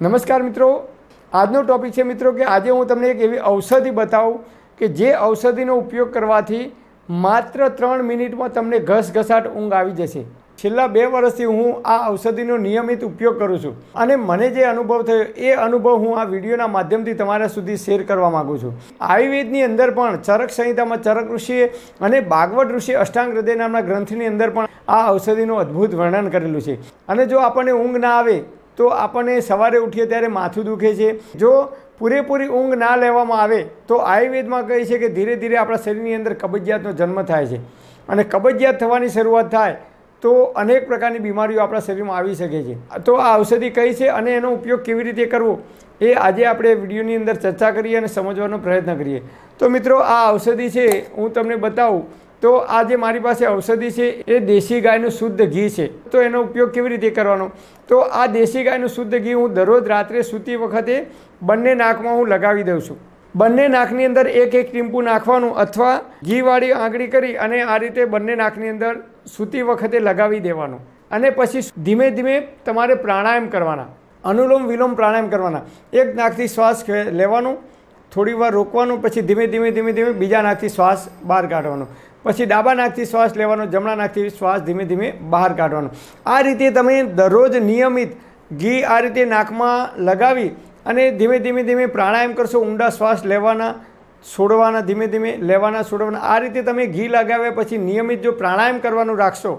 નમસ્કાર મિત્રો. આજનો ટૉપિક છે મિત્રો કે આજે હું તમને એક એવી ઔષધિ બતાવું કે જે ઔષધિનો ઉપયોગ કરવાથી માત્ર ત્રણ મિનિટમાં તમને ઘસઘસાટ ઊંઘ આવી જશે. છેલ્લા બે વર્ષથી હું આ ઔષધિનો નિયમિત ઉપયોગ કરું છું અને મને જે અનુભવ થયો એ અનુભવ હું આ વિડીયોના માધ્યમથી તમારા સુધી શેર કરવા માગું છું. આયુર્વેદની અંદર પણ ચરક સંહિતામાં ચરક ઋષિએ અને બાગવટ ઋષિ અષ્ટાંગ હૃદય નામના ગ્રંથની અંદર પણ આ ઔષધિનું અદ્ભુત વર્ણન કરેલું છે. અને જો આપણને ઊંઘ ના આવે તો આપણને સવારે ઉઠીએ ત્યારે માથું દુખે છે. જો પૂરેપૂરી ઊંઘ ના લેવામાં આવે, તો આયુર્વેદમાં કહે છે કે ધીરે ધીરે આપણા શરીરની અંદર કબજિયાતનો જન્મ થાય છે. અને કબજિયાત થવાની શરૂઆત થાય, તો અનેક પ્રકારની બીમારીઓ આપણા શરીરમાં આવી શકે છે. તો આ ઔષધિ કઈ છે અને એનો ઉપયોગ કેવી રીતે કરવો, એ આજે આપણે વિડીયોની અંદર ચર્ચા કરીએ અને સમજવાનો પ્રયત્ન કરીએ. તો મિત્રો, આ ઔષધિ છે, હું તમને બતાવું. તો આ જે મારી પાસે ઔષધિ છે, એ દેશી ગાયનું શુદ્ધ ઘી છે. તો એનો ઉપયોગ કેવી રીતે કરવાનો? તો આ દેશી ગાયનું શુદ્ધ ઘી હું દરરોજ રાત્રે સૂતી વખતે બંને નાકમાં હું લગાવી દઉં છું. બંને નાકની અંદર એક એક ટીમ્પુ નાખવાનું અથવા ઘીવાળી આંગળી કરી અને આ રીતે બંને નાકની અંદર સૂતી વખતે લગાવી દેવાનું. અને પછી ધીમે ધીમે તમારે પ્રાણાયામ કરવાના. અનુલોમ વિલોમ પ્રાણાયામ કરવાના. એક નાકથી શ્વાસ લેવાનું થોડી વાર રોકવાનું, પછી ધીમે ધીમે ધીમે ધીમે બીજા નાકથી શ્વાસ બહાર કાઢવાનો. પછી ડાબા નાકથી શ્વાસ લેવાનો, જમણા નાકથી શ્વાસ ધીમે ધીમે બહાર કાઢવાનો. આ રીતે તમે દરરોજ નિયમિત ઘી આ રીતે નાકમાં લગાવી અને ધીમે ધીમે ધીમે પ્રાણાયામ કરશો, ઊંડા શ્વાસ લેવાના, છોડવાના, ધીમે ધીમે લેવાના, છોડવાના. આ રીતે તમે ઘી લગાવ્યા પછી નિયમિત જો પ્રાણાયામ કરવાનું રાખશો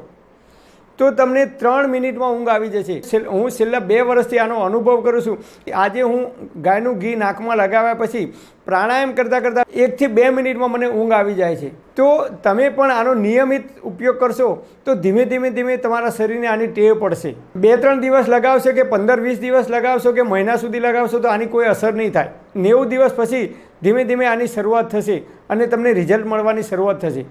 તો તમને ત્રણ મિનિટમાં ઊંઘ આવી જશે. હું છેલ્લા બે વર્ષથી આનો અનુભવ કરું છું. કે આજે હું ગાયનું ઘી નાકમાં લગાવ્યા પછી પ્રાણાયામ કરતાં કરતાં એકથી બે મિનિટમાં મને ઊંઘ આવી જાય છે. તો તમે પણ આનો નિયમિત ઉપયોગ કરશો તો ધીમે ધીમે ધીમે તમારા શરીરને આની ટેવ પડશે. બે ત્રણ દિવસ લગાવશો કે પંદર વીસ દિવસ લગાવશો કે મહિના સુધી લગાવશો તો આની કોઈ અસર નહીં થાય. નેવું દિવસ પછી ધીમે ધીમે આની શરૂઆત થશે અને તમને રિઝલ્ટ મળવાની શરૂઆત થશે.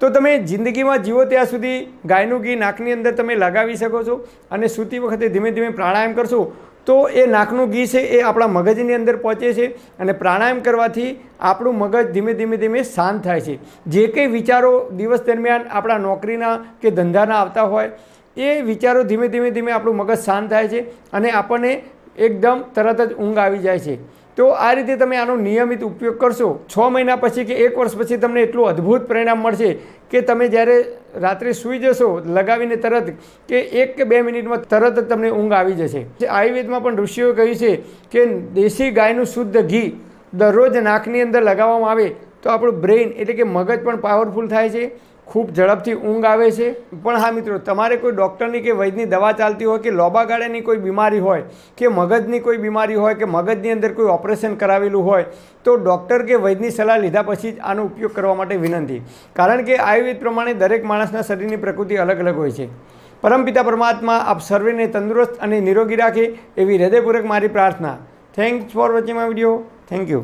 તો તમે જિંદગીમાં જીવો ત્યાં સુધી ગાયનું ઘી નાકની અંદર તમે લગાવી શકો છો અને સૂતી વખતે ધીમે ધીમે પ્રાણાયામ કરશો, તો એ નાકનું ઘી છે એ આપણા મગજની અંદર પહોંચે છે અને પ્રાણાયામ કરવાથી આપણું મગજ ધીમે ધીમે ધીમે શાંત થાય છે. જે કંઈ વિચારો દિવસ દરમિયાન આપણા નોકરીના કે ધંધાના આવતા હોય, એ વિચારો ધીમે ધીમે ધીમે આપણું મગજ શાંત થાય છે અને આપણને એકદમ તરત જ ઊંઘ આવી જાય છે. તો આ રીતે તમે આનો નિયમિત ઉપયોગ કરશો. છ મહિના પછી કે એક વર્ષ પછી તમને એટલું અદ્ભુત પરિણામ મળશે કે તમે જ્યારે રાત્રે સૂઈ જશો લગાવીને તરત કે એક કે બે મિનિટમાં તરત જ તમને ઊંઘ આવી જશે. આયુર્વેદમાં પણ ઋષિઓએ કહ્યું છે કે દેશી ગાયનું શુદ્ધ ઘી દરરોજ નાકની અંદર લગાવવામાં આવે તો આપણું બ્રેઇન એટલે કે મગજ પણ પાવરફુલ થાય છે. ખૂબ ઝડપથી ઊંઘ આવે છે. પણ હા મિત્રો, તમારે કોઈ ડૉક્ટરની કે વૈદની દવા ચાલતી હોય કે લોબા ગાળાની કોઈ બીમારી હોય કે મગજની કોઈ બીમારી હોય કે મગજની અંદર કોઈ ઓપરેશન કરાવેલું હોય, તો ડૉક્ટર કે વૈદની સલાહ લીધા પછી જ આનો ઉપયોગ કરવા માટે વિનંતી. કારણ કે આયુર્વેદ પ્રમાણે દરેક માણસના શરીરની પ્રકૃતિ અલગ અલગ હોય છે. પરમપિતા પરમાત્મા, આપ સર્વેને તંદુરસ્ત અને નિરોગી રાખે એવી હૃદયપૂર્વક મારી પ્રાર્થના. Thanks for watching my video thank you